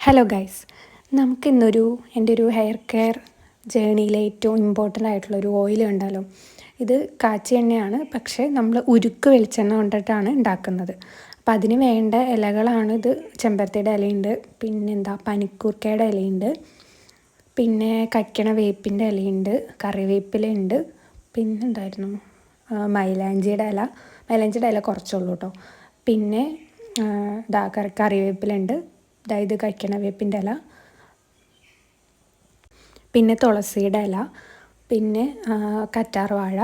Hello guys നമുക്കിന്നൊരു എന്റെ ഒരു ഹെയർ കെയർ ജേണിയിലെ ഏറ്റവും ഇമ്പോർട്ടന്റ് ആയിട്ടുള്ളൊരു ഓയിൽ ഉണ്ടല്ലോ ഇത് കാച്ചി എണ്ണയാണ് പക്ഷേ നമ്മൾ ഉരുക്ക് വെളിച്ചെണ്ണ കൊണ്ടിട്ടാണ് ഉണ്ടാക്കുന്നത് അപ്പോൾ അതിന് വേണ്ട ഇലകളാണ് ഇത് ചെമ്പരത്തിയുടെ ഇലയുണ്ട് പിന്നെ എന്താ പനിക്കൂർക്കയുടെ ഇലയുണ്ട് പിന്നെ കയ്ക്കണ വേപ്പിന്റെ ഇലയുണ്ട് കറിവേപ്പിലുണ്ട് പിന്നെന്തായിരുന്നു? മൈലാഞ്ചിയുടെ ഇല. മൈലാഞ്ചിയുടെ ഇല കുറച്ചുള്ളൂ കേട്ടോ പിന്നെ ഇതാ കറി കറിവേപ്പിലുണ്ട് അതായത് കഴിക്കണ വേപ്പിന്റെ ഇല പിന്നെ തുളസിയുടെ ഇല പിന്നെ കറ്റാർ വാഴ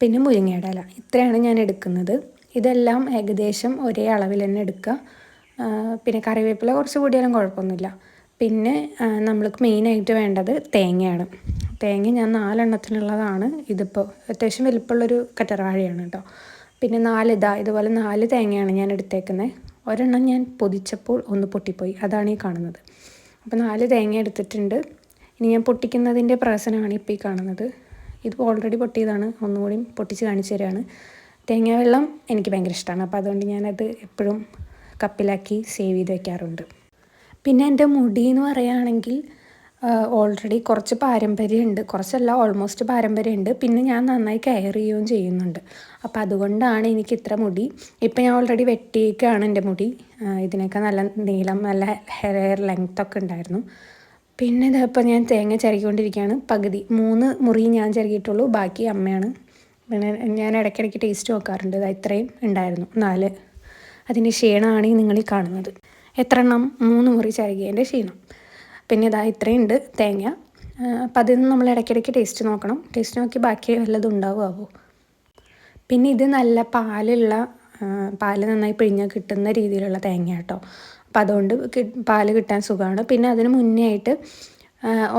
പിന്നെ മുരിങ്ങയുടെ ഇല. ഇത്രയാണ് ഞാൻ എടുക്കുന്നത്. ഇതെല്ലാം ഏകദേശം ഒരേ അളവിൽ തന്നെ എടുക്കുക. പിന്നെ കറിവേപ്പില കുറച്ച് കൂടിയാലും കുഴപ്പമൊന്നുമില്ല. പിന്നെ നമ്മൾക്ക് മെയിനായിട്ട് വേണ്ടത് തേങ്ങയാണ്. തേങ്ങ ഞാൻ നാലെണ്ണത്തിനുള്ളതാണ്. ഇതിപ്പോൾ അത്യാവശ്യം വലിപ്പമുള്ളൊരു കറ്റർവാഴയാണ് കേട്ടോ. പിന്നെ നാല് ഇതാ ഇതുപോലെ നാല് തേങ്ങയാണ് ഞാൻ എടുത്തേക്കുന്നത്. ഒരെണ്ണം ഞാൻ പൊതിച്ചപ്പോൾ ഒന്ന് പൊട്ടിപ്പോയി. അതാണ് ഈ കാണുന്നത്. അപ്പോൾ നാല് തേങ്ങ എടുത്തിട്ടുണ്ട്. ഇനി ഞാൻ പൊട്ടിക്കുന്നതിന്റെ പ്രസനമാണ് ഇപ്പോൾ ഈ കാണുന്നത്. ഇത് ഓൾറെഡി പൊട്ടിയതാണ്. ഒന്നുകൂടി പൊട്ടിച്ച് കാണിച്ചു തരികയാണ് തേങ്ങ വെള്ളം എനിക്ക് ഭയങ്കര ഇഷ്ടമാണ് അപ്പോൾ അതുകൊണ്ട് ഞാനത് എപ്പോഴും കപ്പിലാക്കി സേവ് ചെയ്ത് വെക്കാറുണ്ട്. പിന്നെ എന്റെ മുടി എന്ന് പറയുകയാണെങ്കിൽ ഓൾറെഡി കുറച്ച് പാരമ്പര്യമുണ്ട്. കുറച്ചല്ല ഓൾമോസ്റ്റ് പാരമ്പര്യമുണ്ട്. പിന്നെ ഞാൻ നന്നായി കെയർ ചെയ്യുകയും ചെയ്യുന്നുണ്ട്. അപ്പോൾ അതുകൊണ്ടാണ് എനിക്ക് ഇത്ര മുടി. ഇപ്പം ഞാൻ ഓൾറെഡി വെട്ടിയേക്കാണ് എന്റെ മുടി. ഇതിനൊക്കെ നല്ല നീളം നല്ല ഹെയർ ലെങ്ത് ഒക്കെ ഉണ്ടായിരുന്നു. പിന്നെ ഇതിപ്പോൾ ഞാൻ തേങ്ങ ചിരകിക്കൊണ്ടിരിക്കുകയാണ്. പകുതി മൂന്ന് മുറി ഞാൻ ചിരകിയിട്ടുള്ളൂ. ബാക്കി അമ്മയാണ്. പിന്നെ ഞാൻ ഇടയ്ക്കിടയ്ക്ക് ടേസ്റ്റ് നോക്കാറുണ്ട്. ഇത് ഇത്രയും ഉണ്ടായിരുന്നു. നാല്. അതിന്റെ ക്ഷീണമാണ് നിങ്ങൾ ഈ കാണുന്നത്. എത്ര എണ്ണം മൂന്ന് മുറി ചിരകിയതിന്റെ ക്ഷീണം. പിന്നെ ഇതാ ഇത്രയുണ്ട് തേങ്ങ. അപ്പം അതിൽ നിന്ന് നമ്മൾ ഇടയ്ക്കിടയ്ക്ക് ടേസ്റ്റ് നോക്കണം. ടേസ്റ്റ് നോക്കി ബാക്കി വല്ലതും ഉണ്ടാവുമാവോ? പിന്നെ ഇത് നല്ല പാലുള്ള പാൽ നന്നായി പിഴിഞ്ഞ് കിട്ടുന്ന രീതിയിലുള്ള തേങ്ങ കേട്ടോ. അപ്പം അതുകൊണ്ട് പാൽ കിട്ടാൻ സുഖമാണ്. പിന്നെ അതിന് മുന്നേ ആയിട്ട്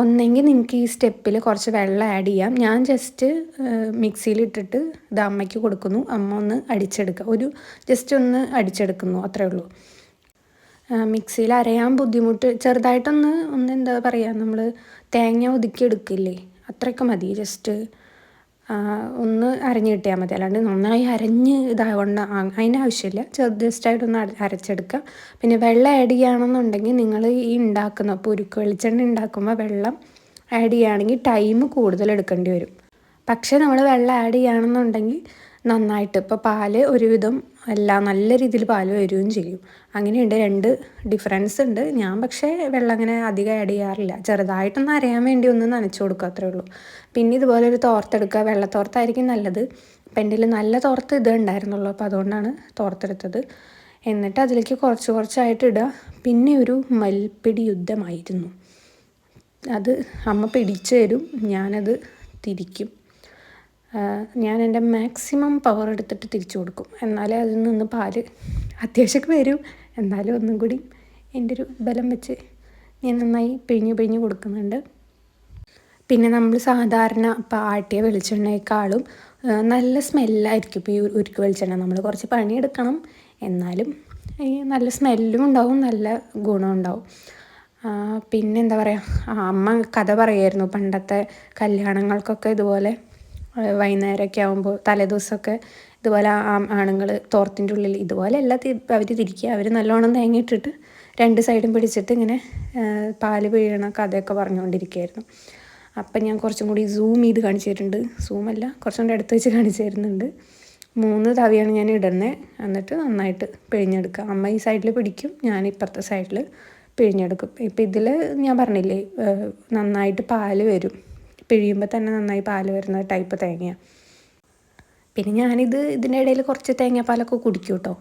ഒന്നെങ്കിൽ നിങ്ങൾക്ക് ഈ സ്റ്റെപ്പിൽ കുറച്ച് വെള്ളം ആഡ് ചെയ്യാം. ഞാൻ ജസ്റ്റ് മിക്സിയിലിട്ടിട്ട് ഇത് അമ്മയ്ക്ക് കൊടുക്കുന്നു. അമ്മ ഒന്ന് അടിച്ചെടുക്കുക ഒരു ജസ്റ്റ് ഒന്ന് അടിച്ചെടുക്കുന്നു. അത്രേ ഉള്ളൂ. മിക്സിയിൽ അരയാൻ ബുദ്ധിമുട്ട്. ചെറുതായിട്ടൊന്ന് ഒന്ന് എന്താ പറയുക നമ്മൾ തേങ്ങ ഒതുക്കി എടുക്കില്ലേ അത്രയൊക്കെ മതി. ജസ്റ്റ് ഒന്ന് അരഞ്ഞ് കിട്ടിയാൽ മതി. അല്ലാണ്ട് നന്നായി അരഞ്ഞ് ഇതാവണ്ട. അതിന്റെ ആവശ്യമില്ല. ചെറു ജസ്റ്റായിട്ടൊന്ന് അരച്ചെടുക്കുക പിന്നെ വെള്ളം ആഡ് ചെയ്യുകയാണെന്നുണ്ടെങ്കിൽ നിങ്ങൾ ഈ ഉണ്ടാക്കുന്ന പുരുക്ക് വെളിച്ചെണ്ണ ഉണ്ടാക്കുമ്പോൾ വെള്ളം ആഡ് ചെയ്യുകയാണെങ്കിൽ ടൈം കൂടുതൽ എടുക്കേണ്ടി വരും. പക്ഷേ നമ്മൾ വെള്ളം ആഡ് ചെയ്യുകയാണെന്നുണ്ടെങ്കിൽ നന്നായിട്ട് ഇപ്പോൾ പാൽ ഒരുവിധം എല്ലാം നല്ല രീതിയിൽ പാൽ വരികയും ചെയ്യും. അങ്ങനെയുണ്ട് രണ്ട് ഡിഫറൻസ് ഉണ്ട്. ഞാൻ പക്ഷേ വെള്ളം അങ്ങനെ അധികം ആഡ് ചെയ്യാറില്ല. ചെറുതായിട്ടൊന്ന് അരയാൻ വേണ്ടി ഒന്ന് നനച്ചു കൊടുക്കുക അത്രേ ഉള്ളൂ. പിന്നെ ഇതുപോലെ ഒരു തോർത്തെടുക്കുക വെള്ളത്തോർത്തായിരിക്കും നല്ലത്. അപ്പം എന്റെ നല്ല തോർത്ത് ഇത് ഉണ്ടായിരുന്നുള്ളൂ. അപ്പോൾ അതുകൊണ്ടാണ് തോർത്തെടുത്തത്. എന്നിട്ട് അതിലേക്ക് കുറച്ച് കുറച്ചായിട്ട് ഇടുക. പിന്നെ ഒരു മൽപ്പിടി യുദ്ധമായിരുന്നു. അത് അമ്മ പിടിച്ചു തരും. ഞാനത് തിരിക്കും. ഞാൻ എന്റെ മാക്സിമം പവർ എടുത്തിട്ട് തിരിച്ചു കൊടുക്കും. എന്നാലേ അതിൽ നിന്ന് പാൽ അത്യാവശ്യമൊക്കെ വരും. എന്നാലും ഒന്നും കൂടി എന്റെ ഒരു ബലം വെച്ച് ഞാൻ നന്നായി പിഴിഞ്ഞ് പിഴിഞ്ഞ് കൊടുക്കുന്നുണ്ട്. പിന്നെ നമ്മൾ സാധാരണ ഇപ്പോൾ ആട്ടിയ വെളിച്ചെണ്ണയെക്കാളും നല്ല സ്മെല്ലായിരിക്കും. ഇപ്പോൾ ഈ ഉരുക്ക് വെളിച്ചെണ്ണ നമ്മൾ കുറച്ച് പണിയെടുക്കണം. എന്നാലും ഈ നല്ല സ്മെല്ലും ഉണ്ടാവും നല്ല ഗുണവും ഉണ്ടാവും. പിന്നെ എന്താ പറയുക അമ്മ കഥ പറയായിരുന്നു പണ്ടത്തെ കല്യാണങ്ങൾക്കൊക്കെ ഇതുപോലെ വൈകുന്നേരമൊക്കെ ആകുമ്പോൾ തലേദിവസമൊക്കെ ഇതുപോലെ ആണുങ്ങൾ തോർത്തിന്റെ ഉള്ളിൽ ഇതുപോലെ എല്ലാം അവർ തിരിക്കുക. അവർ നല്ലോണം തേങ്ങിട്ടിട്ട് രണ്ട് സൈഡും പിടിച്ചിട്ട് ഇങ്ങനെ പാൽ വീഴണ കഥയൊക്കെ പറഞ്ഞുകൊണ്ടിരിക്കുകയായിരുന്നു. അപ്പം ഞാൻ കുറച്ചും കൂടി സൂം ചെയ്ത് കാണിച്ചു തരുന്നുണ്ട് സൂമല്ല കുറച്ചും കൂടി അടുത്ത് വെച്ച് കാണിച്ചു തരുന്നുണ്ട് മൂന്ന് തവിയാണ് ഞാൻ ഇടുന്നത് എന്നിട്ട് നന്നായിട്ട് പിഴിഞ്ഞെടുക്കുക. അമ്മ ഈ സൈഡിൽ പിടിക്കും ഞാൻ ഇപ്പുറത്തെ സൈഡിൽ പിഴിഞ്ഞെടുക്കും. ഇപ്പം ഇതിൽ ഞാൻ പറഞ്ഞില്ലേ നന്നായിട്ട് പാൽ വരും. പിഴിയുമ്പോൾ തന്നെ നന്നായി പാൽ വരുന്ന ടൈപ്പ് തേങ്ങയാണ് പിന്നെ ഞാനിത് ഇതിന്റെ ഇടയിൽ കുറച്ച് തേങ്ങാപ്പാലൊക്കെ കുടിക്കും കേട്ടോ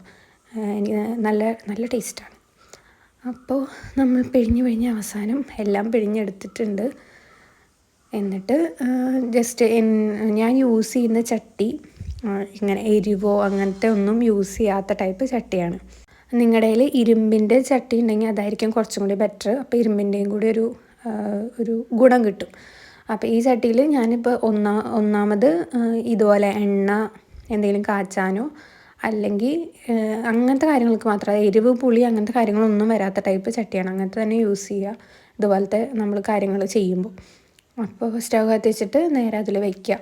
എനിക്ക് നല്ല നല്ല ടേസ്റ്റാണ് അപ്പോൾ നമ്മൾ പിഴിഞ്ഞ് പിഴിഞ്ഞ് അവസാനം എല്ലാം പിഴിഞ്ഞെടുത്തിട്ടുണ്ട്. എന്നിട്ട് ജസ്റ്റ് ഞാൻ യൂസ് ചെയ്യുന്ന ചട്ടി ഇങ്ങനെ എരിവോ അങ്ങനത്തെ ഒന്നും യൂസ് ചെയ്യാത്ത ടൈപ്പ് ചട്ടിയാണ്. നിങ്ങളുടെ കയ്യിൽ ഇരുമ്പിന്റെ ചട്ടി ഉണ്ടെങ്കിൽ അതായിരിക്കും കുറച്ചും കൂടി ബെറ്റർ അപ്പോൾ ഇരുമ്പിന്റെയും കൂടി ഒരു ഒരു ഗുണം കിട്ടും. അപ്പോൾ ഈ ചട്ടിയിൽ ഞാനിപ്പോൾ ഒന്നാ ഒന്നാമത് ഇതുപോലെ എണ്ണ എന്തെങ്കിലും കാച്ചാനോ അല്ലെങ്കിൽ അങ്ങനത്തെ കാര്യങ്ങൾക്ക് മാത്രം എരിവ് പുളി അങ്ങനത്തെ കാര്യങ്ങളൊന്നും വരാത്ത ടൈപ്പ് ചട്ടിയാണ്. അങ്ങനത്തെ തന്നെ യൂസ് ചെയ്യുക ഇതുപോലത്തെ നമ്മൾ കാര്യങ്ങൾ ചെയ്യുമ്പോൾ അപ്പോൾ സ്റ്റവ് കത്തിച്ചിട്ട് നേരെ അതിൽ വയ്ക്കുക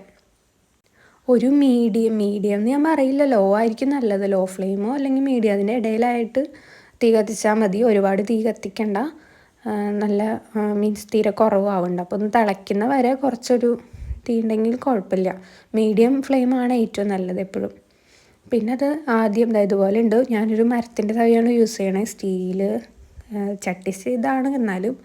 ഒരു മീഡിയം മീഡിയം എന്ന് ഞാൻ പറയില്ല. ലോ ആയിരിക്കും നല്ലത്. ലോ ഫ്ലെയിമോ അല്ലെങ്കിൽ മീഡിയം. അതിന്റെ ഇടയിലായിട്ട് തീ കത്തിച്ചാൽ മതി. ഒരുപാട് തീ കത്തിക്കണ്ട. നല്ല മീൻസ് തീരെ കുറവാവുന്നുണ്ട് അപ്പോൾ ഒന്ന് തിളയ്ക്കുന്ന വരെ കുറച്ചൊരു തീ ഉണ്ടെങ്കിൽ കുഴപ്പമില്ല മീഡിയം ഫ്ലെയിമാണ് ഏറ്റവും നല്ലത് എപ്പോഴും. പിന്നെ അത് ആദ്യം ഇതുപോലെ ഉണ്ട്. ഞാനൊരു മരത്തിന്റെ തവിയാണ് യൂസ് ചെയ്യണത് സ്റ്റീൽ ചട്ടിസ് ഇതാണ് എന്നാലും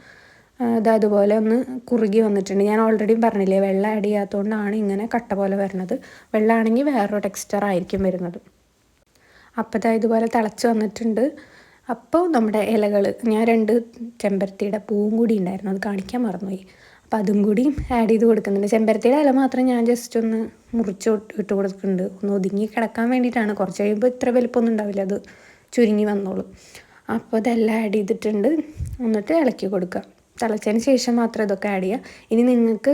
ഇത് അതുപോലെ ഒന്ന് കുറുകി വന്നിട്ടുണ്ട്. ഞാൻ ഓൾറെഡി പറഞ്ഞില്ലേ വെള്ളം ആഡ് ചെയ്യാത്തതുകൊണ്ടാണ് ഇങ്ങനെ കട്ട പോലെ വരുന്നത് വെള്ളമാണെങ്കിൽ വേറൊരു ടെക്സ്ചർ ആയിരിക്കും വരുന്നത്. അപ്പോൾ ഇതാ ഇതുപോലെ തിളച്ച് വന്നിട്ടുണ്ട്. അപ്പോൾ നമ്മുടെ ഇലകൾ ഞാൻ രണ്ട് ചെമ്പരത്തിയുടെ പൂവും കൂടി ഉണ്ടായിരുന്നു അത് കാണിക്കാൻ മറന്നുപോയി. അപ്പോൾ അതും കൂടി ആഡ് ചെയ്ത് കൊടുക്കുന്നുണ്ട്. ചെമ്പരത്തിയുടെ ഇല മാത്രം ഞാൻ ജസ്റ്റ് ഒന്ന് മുറിച്ച് ഇട്ട് കൊടുക്കുന്നുണ്ട്. ഒന്ന് ഒതുങ്ങി കിടക്കാൻ വേണ്ടിയിട്ടാണ്. കുറച്ച് കഴിയുമ്പോൾ ഇത്ര വലിപ്പമൊന്നും ഉണ്ടാവില്ല അത് ചുരുങ്ങി വന്നോളും. അപ്പോൾ അതെല്ലാം ആഡ് ചെയ്തിട്ടുണ്ട്. എന്നിട്ട് ഇളക്കി കൊടുക്കുക. തിളച്ചതിന് ശേഷം മാത്രം ഇതൊക്കെ ആഡ് ചെയ്യുക. ഇനി നിങ്ങൾക്ക്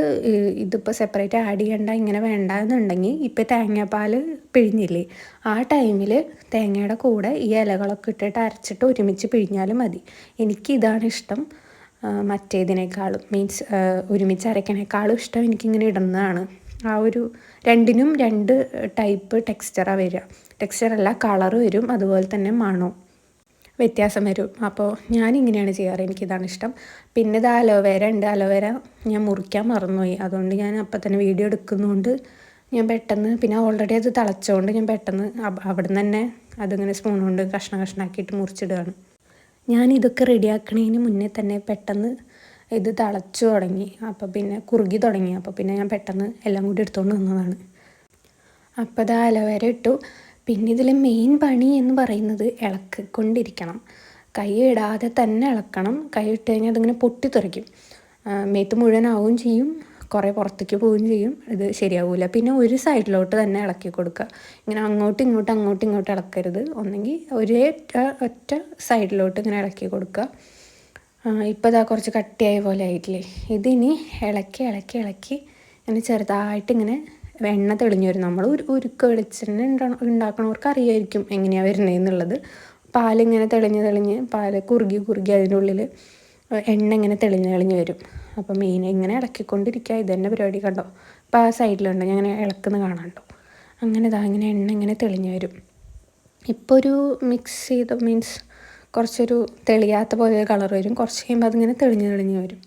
ഇതിപ്പോൾ സെപ്പറേറ്റ് ആഡ് ചെയ്യണ്ട ഇങ്ങനെ വേണ്ട എന്നുണ്ടെങ്കിൽ ഇപ്പോൾ തേങ്ങാപ്പാൽ പിഴിഞ്ഞില്ലേ ആ ടൈമിൽ തേങ്ങയുടെ കൂടെ ഈ ഇലകളൊക്കെ ഇട്ടിട്ട് അരച്ചിട്ട് ഒരുമിച്ച് പിഴിഞ്ഞാലും മതി. എനിക്ക് ഇതാണ് ഇഷ്ടം. മറ്റേതിനേക്കാളും മീൻസ് ഒരുമിച്ച് അരക്കണേക്കാളും ഇഷ്ടം എനിക്കിങ്ങനെ ഇടുന്നതാണ്. ആ ഒരു രണ്ടിനും രണ്ട് ടൈപ്പ് ടെക്സ്ചറാണ് വരിക. ടെക്സ്ചറല്ല കളർ വരും അതുപോലെ തന്നെ മണവും. വ്യത്യാസം വരും. അപ്പോൾ ഞാനിങ്ങനെയാണ് ചെയ്യാറ്. എനിക്കിതാണ് ഇഷ്ടം. പിന്നെ ഇത് അലോവേര ഉണ്ട്. അലോവേര ഞാൻ മുറിക്കാൻ മറന്നുപോയി. അതുകൊണ്ട് ഞാൻ അപ്പം തന്നെ വീഡിയോ എടുക്കുന്നതുകൊണ്ട് ഞാൻ പെട്ടെന്ന് പിന്നെ ഓൾറെഡി അത് തിളച്ചുകൊണ്ട് ഞാൻ പെട്ടെന്ന് അവിടെ നിന്ന് തന്നെ അതിങ്ങനെ സ്പൂൺ കൊണ്ട് കഷ്ണം കഷ്ണാക്കിയിട്ട് മുറിച്ചിടുകയാണ്. ഞാൻ ഇതൊക്കെ റെഡിയാക്കണതിന് മുന്നേ തന്നെ പെട്ടെന്ന് ഇത് തിളച്ചു തുടങ്ങി. അപ്പോൾ പിന്നെ കുറുകി തുടങ്ങി. അപ്പോൾ പിന്നെ ഞാൻ പെട്ടെന്ന് എല്ലാം കൂടി എടുത്തുകൊണ്ട് വന്നതാണ് അപ്പോൾ അത് അലോവേര ഇട്ടു. പിന്നെ ഇതിലെ മെയിൻ പണി എന്ന് പറയുന്നത് ഇളക്കിക്കൊണ്ടിരിക്കണം. കൈ ഇടാതെ തന്നെ ഇളക്കണം. കൈ ഇട്ട് കഴിഞ്ഞാൽ അതിങ്ങനെ പൊട്ടിത്തെറിക്കും. മേത്ത് മുഴുവനാവുകയും ചെയ്യും. കുറേ പുറത്തേക്ക് പോവുകയും ചെയ്യും. ഇത് ശരിയാവില്ല പിന്നെ ഒരു സൈഡിലോട്ട് തന്നെ ഇളക്കി കൊടുക്കുക. ഇങ്ങനെ അങ്ങോട്ടും ഇങ്ങോട്ടും അങ്ങോട്ടും ഇങ്ങോട്ടും ഇളക്കരുത്. ഒന്നെങ്കിൽ ഒരേ ഒറ്റ സൈഡിലോട്ട് ഇങ്ങനെ ഇളക്കി കൊടുക്കുക. ഇപ്പോൾ ഇതാ കുറച്ച് കട്ടിയായ പോലെ ആയിട്ടില്ലേ? ഇതിനി ഇളക്കി ഇളക്കി ഇളക്കി ഇങ്ങനെ ചെറുതായിട്ട് ഇങ്ങനെ എണ്ണ തെളിഞ്ഞു വരും. നമ്മൾ ഒരു ഉരുക്ക് വെളിച്ചെണ്ണ ഉണ്ടാ ഉണ്ടാക്കണവർക്ക് അറിയായിരിക്കും എങ്ങനെയാണ് വരുന്നത് എന്നുള്ളത്. പാലിങ്ങനെ തെളിഞ്ഞ് തെളിഞ്ഞ് പാൽ കുറുകി കുറുകി അതിന്റെ ഉള്ളിൽ എണ്ണ ഇങ്ങനെ തെളിഞ്ഞ് തെളിഞ്ഞ് വരും. അപ്പം മീൻ ഇങ്ങനെ ഇളക്കിക്കൊണ്ടിരിക്കുക. ഇത് തന്നെ പരിപാടി കണ്ടോ? അപ്പോൾ ആ സൈഡിലുണ്ട് ഞാൻ ഇങ്ങനെ ഇളക്കുന്ന കാണാണ്ടോ അങ്ങനെ ഇതാ ഇങ്ങനെ എണ്ണ ഇങ്ങനെ തെളിഞ്ഞ് വരും. ഇപ്പോൾ ഒരു മിക്സ് ചെയ്ത മീൻസ് കുറച്ചൊരു തെളിയാത്ത പോലെ കളർ വരും. കുറച്ച് കഴിയുമ്പോൾ അതിങ്ങനെ തെളിഞ്ഞ് തെളിഞ്ഞ് വരും.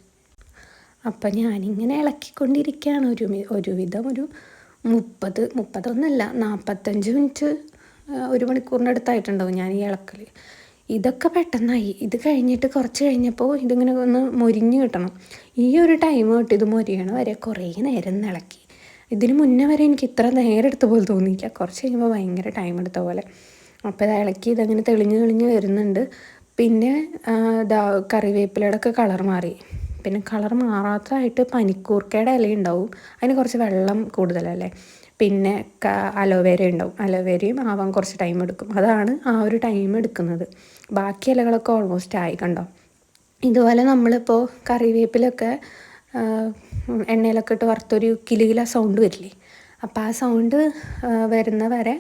അപ്പം ഞാനിങ്ങനെ ഇളക്കിക്കൊണ്ടിരിക്കുകയാണ്. ഒരു ഒരുവിധം ഒരു മുപ്പത് മുപ്പതൊന്നല്ല നാൽപ്പത്തഞ്ച് മിനിറ്റ് ഒരു മണിക്കൂറിന്റെ അടുത്തായിട്ടുണ്ടാവും ഞാൻ ഈ ഇളക്കൽ ഇതൊക്കെ പെട്ടെന്നായി. ഇത് കഴിഞ്ഞിട്ട് കുറച്ച് കഴിഞ്ഞപ്പോൾ ഇതിങ്ങനെ ഒന്ന് മൊരിഞ്ഞ് കിട്ടണം. ഈ ഒരു ടൈം തൊട്ട് ഇത് മൊരിയണ വരെ കുറേ നേരം ഇളക്കി. ഇതിന് മുന്നേ വരെ എനിക്ക് ഇത്ര നേരം എടുത്ത പോലെ തോന്നിയില്ല. കുറച്ച് കഴിയുമ്പോൾ ഭയങ്കര ടൈം എടുത്ത പോലെ. അപ്പോൾ ഇത് ഇളക്കി ഇതങ്ങനെ തെളിഞ്ഞ് തെളിഞ്ഞ് വരുന്നുണ്ട്. പിന്നെ കറിവേപ്പിലയുടെ ഒക്കെ കളർ മാറി. പിന്നെ കളർ മാറാത്തതായിട്ട് പനിക്കൂർക്കയുടെ ഇല ഉണ്ടാവും അതിന് കുറച്ച് വെള്ളം കൂടുതലല്ലേ? പിന്നെ അലോവേര ഉണ്ടാവും. അലോവേരയും ആവാൻ കുറച്ച് ടൈം എടുക്കും. അതാണ് ആ ഒരു ടൈം എടുക്കുന്നത്. ബാക്കി ഇലകളൊക്കെ ഓൾമോസ്റ്റ് ആയി കണ്ടോ? ഇതുപോലെ നമ്മളിപ്പോൾ കറിവേപ്പിലൊക്കെ എണ്ണയിലൊക്കെ ഇട്ട് വറുത്തൊരു കിലുകില സൗണ്ട് വരില്ലേ? അപ്പോൾ ആ സൗണ്ട് വരുന്ന വരെ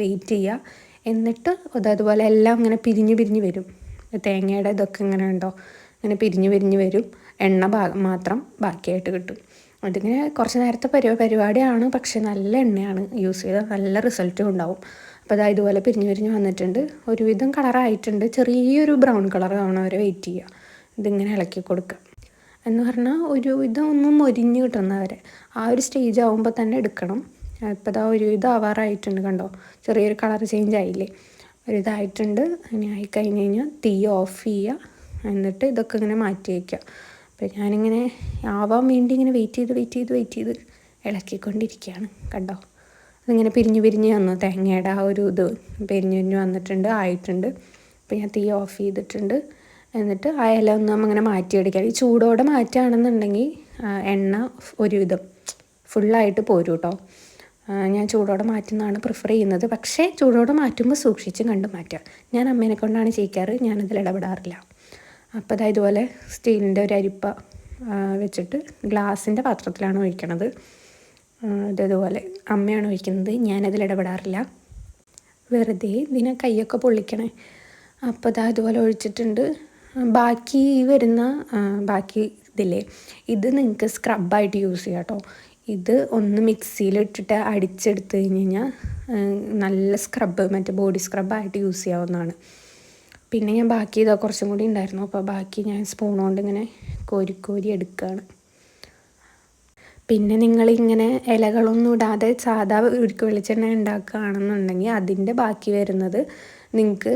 വെയിറ്റ് ചെയ്യുക എന്നിട്ട് അതുപോലെ എല്ലാം ഇങ്ങനെ പിരിഞ്ഞ് പിരിഞ്ഞ് വരും. തേങ്ങയുടെ ഇതൊക്കെ ഇങ്ങനെ ഉണ്ടോ? ഇങ്ങനെ പിരിഞ്ഞ് പിരിഞ്ഞ് വരും. എണ്ണ ഭാഗം മാത്രം ബാക്കിയായിട്ട് കിട്ടും. അതിങ്ങനെ കുറച്ച് നേരത്തെ പരി പരിപാടിയാണ്. പക്ഷേ നല്ല എണ്ണയാണ് യൂസ് ചെയ്താൽ നല്ല റിസൾട്ടും ഉണ്ടാവും. അപ്പോൾ അതായത് ഇതുപോലെ പിരിഞ്ഞ് പിരിഞ്ഞ് വന്നിട്ടുണ്ട്. ഒരുവിധം കളറായിട്ടുണ്ട്. ചെറിയൊരു ബ്രൗൺ കളർ ആവണം അവരെ വെയിറ്റ് ചെയ്യുക. ഇതിങ്ങനെ ഇളക്കി കൊടുക്കുക. എന്ന് പറഞ്ഞാൽ ഒരു ഇതൊന്നും ഒന്നും മൊരിഞ്ഞ് കിട്ടുന്നവരെ ആ ഒരു സ്റ്റേജ് ആകുമ്പോൾ തന്നെ എടുക്കണം. ഇപ്പോൾ ഇതാ ഒരു ഇത് ആവാറായിട്ടുണ്ട് കണ്ടോ? ചെറിയൊരു കളർ ചേഞ്ച് ആയില്ലേ? ഒരു ഇതായിട്ടുണ്ട് ഇനി ആയി കഴിഞ്ഞ് കഴിഞ്ഞാൽ തീ ഓഫ് ചെയ്യുക. എന്നിട്ട് ഇതൊക്കെ ഇങ്ങനെ മാറ്റി വയ്ക്കുക. അപ്പോൾ ഞാനിങ്ങനെ ആവാൻ വേണ്ടി ഇങ്ങനെ വെയിറ്റ് ചെയ്ത് വെയിറ്റ് ചെയ്ത് വെയിറ്റ് ചെയ്ത് ഇളക്കിക്കൊണ്ടിരിക്കുകയാണ്. കണ്ടോ? അതിങ്ങനെ പിരിഞ്ഞ് പിരിഞ്ഞ് വന്നു. തേങ്ങയുടെ ആ ഒരു ഇത് പിരിഞ്ഞ് പിരിഞ്ഞ് വന്നിട്ടുണ്ട് ആയിട്ടുണ്ട്. അപ്പോൾ ഞാൻ തീ ഓഫ് ചെയ്തിട്ടുണ്ട്. എന്നിട്ട് ആ ഇല ഒന്ന് അങ്ങനെ മാറ്റിയെടുക്കാം ഈ ചൂടോടെ മാറ്റുകയാണെന്നുണ്ടെങ്കിൽ എണ്ണ ഒരുവിധം ഫുള്ളായിട്ട് പോരും കേട്ടോ. ഞാൻ ചൂടോടെ മാറ്റുന്നതാണ് പ്രിഫർ ചെയ്യുന്നത്. പക്ഷേ ചൂടോടെ മാറ്റുമ്പോൾ സൂക്ഷിച്ചും കണ്ട് മാറ്റുക. ഞാൻ അമ്മേനെ കൊണ്ടാണ് ചെയ്യിക്കാറ്. ഞാനതിൽ ഇടപെടാറില്ല. അപ്പോൾ അതായത് ഇതുപോലെ സ്റ്റീലിന്റെ ഒരു അരിപ്പ വെച്ചിട്ട് ഗ്ലാസിന്റെ പാത്രത്തിലാണ് ഒഴിക്കണത്. ഇതേപോലെ അമ്മയാണ് ഒഴിക്കുന്നത്. ഞാനതിൽ ഇടപെടാറില്ല. വെറുതെ ഇതിനെ കൈയൊക്കെ പൊള്ളിക്കണേ. അപ്പോൾ അതാ ഇതുപോലെ ഒഴിച്ചിട്ടുണ്ട്. ബാക്കി വരുന്ന ബാക്കി ഇതില്ലേ ഇത് നിങ്ങൾക്ക് സ്ക്രബായിട്ട് യൂസ് ചെയ്യാം കേട്ടോ. ഇത് ഒന്ന് മിക്സിയിലിട്ടിട്ട് അടിച്ചെടുത്ത് കഴിഞ്ഞ് കഴിഞ്ഞാൽ നല്ല സ്ക്രബ് മറ്റേ ബോഡി സ്ക്രബായിട്ട് യൂസ് ചെയ്യാവുന്നതാണ്. പിന്നെ ഞാൻ ബാക്കി ഇതാ കുറച്ചും കൂടി ഉണ്ടായിരുന്നു. അപ്പോൾ ബാക്കി ഞാൻ സ്പൂൺ കൊണ്ട് ഇങ്ങനെ കോരി കോരി എടുക്കുകയാണ് പിന്നെ നിങ്ങളിങ്ങനെ ഇലകളൊന്നും ഇടാതെ സാധാ ഉരുക്ക് വെളിച്ചെണ്ണ ഉണ്ടാക്കുകയാണെന്നുണ്ടെങ്കിൽ അതിന്റെ ബാക്കി വരുന്നത് നിങ്ങൾക്ക്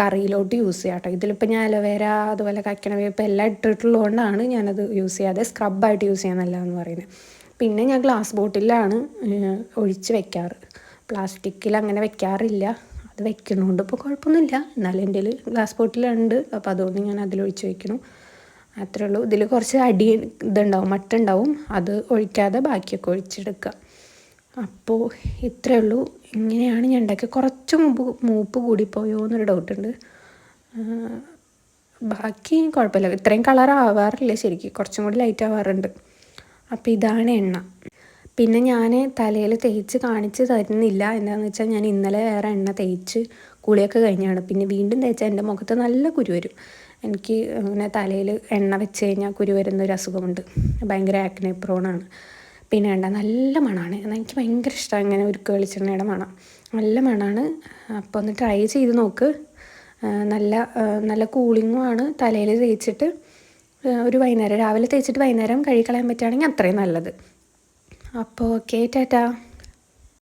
കറിയിലോട്ട് യൂസ് ചെയ്യാം കേട്ടോ. ഇതിലിപ്പോൾ ഞാൻ അലോവേര അതുപോലെ കക്കണ വേപ്പ് എല്ലാം ഇട്ടിട്ടുള്ളതുകൊണ്ടാണ് ഞാനത് യൂസ് ചെയ്യാതെ സ്ക്രബായിട്ട് യൂസ് ചെയ്യാനല്ല എന്ന് പറയുന്നത്. പിന്നെ ഞാൻ ഗ്ലാസ് ബോട്ടിലാണ് ഒഴിച്ച് വെക്കാറ്. പ്ലാസ്റ്റിക്കിൽ അങ്ങനെ വെക്കാറില്ല. അത് വെക്കണോണ്ട് ഇപ്പോൾ കുഴപ്പമൊന്നുമില്ല എന്നാലും എന്റെ ഗ്ലാസ് ബോട്ടിലുണ്ട് അപ്പോൾ അതുകൊണ്ട് ഞാൻ അതിലൊഴിച്ച് വയ്ക്കുന്നു അത്രേ ഉള്ളൂ. ഇതിൽ കുറച്ച് അടി ഇതുണ്ടാവും മട്ടുണ്ടാവും. അത് ഒഴിക്കാതെ ബാക്കിയൊക്കെ ഒഴിച്ചെടുക്കുക. അപ്പോൾ ഇത്രേ ഉള്ളൂ. ഇങ്ങനെയാണ് ഞാൻ ഉണ്ടാക്കിയത്. കുറച്ച് മുമ്പ് മൂപ്പ് കൂടിപ്പോയോ എന്നൊരു ഡൗട്ടുണ്ട് ബാക്കി കുഴപ്പമില്ല. ഇത്രയും കളർ ആവാറില്ല ശരിക്കും. കുറച്ചും കൂടി ലൈറ്റ് ആവാറുണ്ട്. അപ്പോൾ ഇതാണ് എണ്ണ. പിന്നെ ഞാൻ തലയിൽ തേച്ച് കാണിച്ച് തരുന്നില്ല. എന്താണെന്ന് വെച്ചാൽ ഞാൻ ഇന്നലെ വേറെ എണ്ണ തേച്ച് കുളിയൊക്കെ കഴിഞ്ഞാണ് പിന്നെ വീണ്ടും തേച്ചാൽ എന്റെ മുഖത്ത് നല്ല കുരു വരും. എനിക്ക് അങ്ങനെ തലയിൽ എണ്ണ വെച്ച് കഴിഞ്ഞാൽ കുരു വരുന്ന ഒരു അസുഖമുണ്ട്. ഭയങ്കര ആക്നെ പ്രോണാണ് പിന്നെ വേണ്ട നല്ല മണമാണ് എന്നാൽ എനിക്ക് ഭയങ്കര ഇഷ്ടമാണ് ഇങ്ങനെ ഒരു വെളിച്ചെണ്ണയുടെ മണം. നല്ല മണമാണ് അപ്പോൾ ഒന്ന് ട്രൈ ചെയ്ത് നോക്ക്. നല്ല നല്ല കൂളിങ്ങുമാണ് തലയിൽ തേച്ചിട്ട് ഒരു വൈകുന്നേരം രാവിലെ തേച്ചിട്ട് വൈകുന്നേരം കഴുകി കളയാൻ പറ്റുകയാണെങ്കിൽ അത്രയും നല്ലത്. അപ്പോൾ ഓക്കെ ടാറ്റാ.